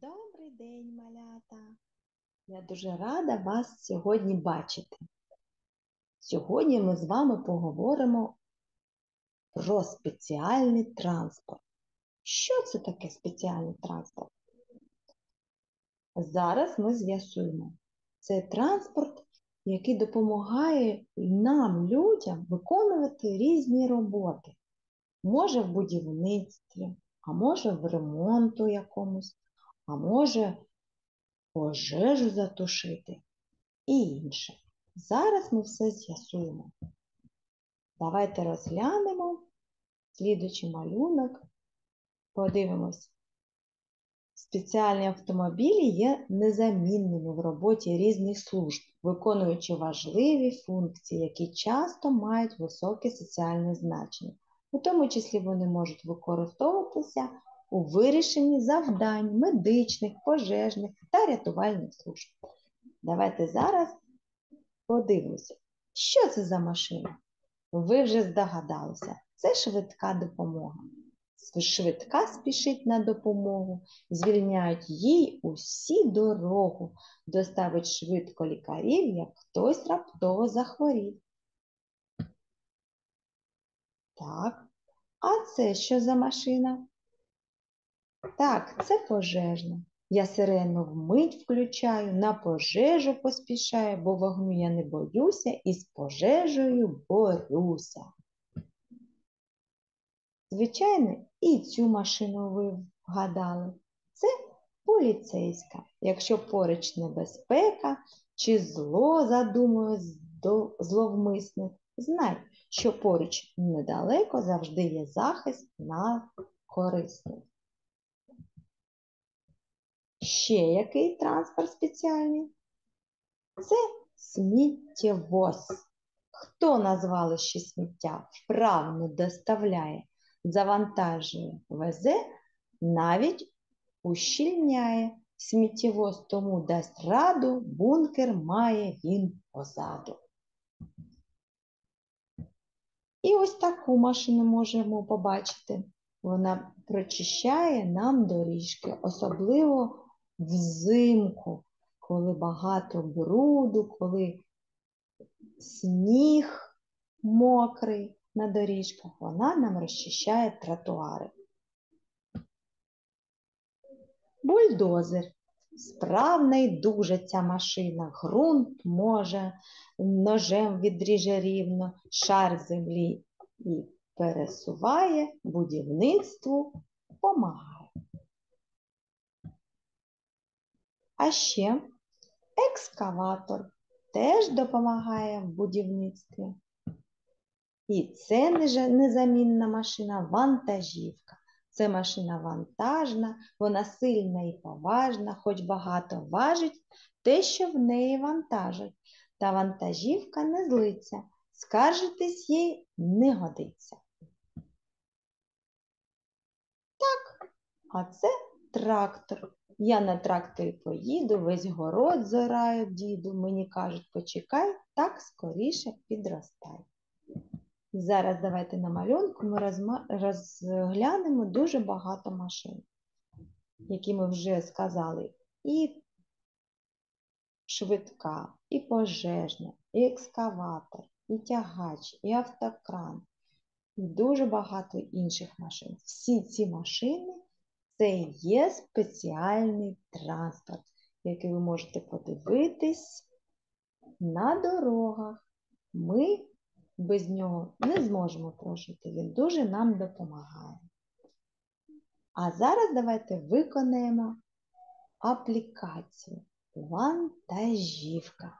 Добрий день, малята! Я дуже рада вас сьогодні бачити. Сьогодні ми з вами поговоримо про спеціальний транспорт. Що це таке спеціальний транспорт? Зараз ми з'ясуємо. Це транспорт, який допомагає нам, людям, виконувати різні роботи. Може в будівництві, а може в ремонту якомусь, а може пожежу затушити і інше. Зараз ми все з'ясуємо. Давайте розглянемо слідуючий малюнок, подивимось. Спеціальні автомобілі є незамінними в роботі різних служб, виконуючи важливі функції, які часто мають високе соціальне значення. У тому числі вони можуть використовуватися у вирішенні завдань медичних, пожежних та рятувальних служб. Давайте зараз подивимося, що це за машина? Ви вже здогадалися, це швидка допомога. Швидка спішить на допомогу, звільняють їй усі дорогу, доставить швидко лікарів, як хтось раптово захворів. Так, а це що за машина? Так, це пожежна. Я сирену вмить включаю, на пожежу поспішаю, бо вогню я не боюся і з пожежею борюся. Звичайно, і цю машину ви вгадали. Це поліцейська. Якщо поруч небезпека чи зло задумує зловмисник, знай, що поруч недалеко завжди є захист на корисний. Ще який транспорт спеціальний? Це сміттєвоз. Хто на звалищі сміття вправно доставляє, завантажує, везе, навіть ущільняє. Сміттєвоз тому дасть раду, бункер має він позаду. І ось таку машину можемо побачити. Вона прочищає нам доріжки, особливо взимку, коли багато бруду, коли сніг мокрий на доріжках, вона нам розчищає тротуари. Бульдозер. Справна і дуже ця машина. Грунт може, ножем відріже рівно, шар землі і пересуває, будівництву помагає. А ще екскаватор теж допомагає в будівництві. І це незамінна машина вантажівка. Це машина вантажна, вона сильна і поважна, хоч багато важить те, що в неї вантажать. Та вантажівка не злиться, скаржитись їй не годиться. Так, а це трактор. Я на тракторі поїду, весь город зораю, діду. Мені кажуть, почекай, так скоріше підростай. Зараз давайте на малюнку ми розглянемо дуже багато машин, які ми вже сказали. І швидка, і пожежна, і екскаватор, і тягач, і автокран, і дуже багато інших машин. Всі ці машини це є спеціальний транспорт, який ви можете подивитись на дорогах. Ми без нього не зможемо прожити. Він дуже нам допомагає. А зараз давайте виконаємо аплікацію вантажівка.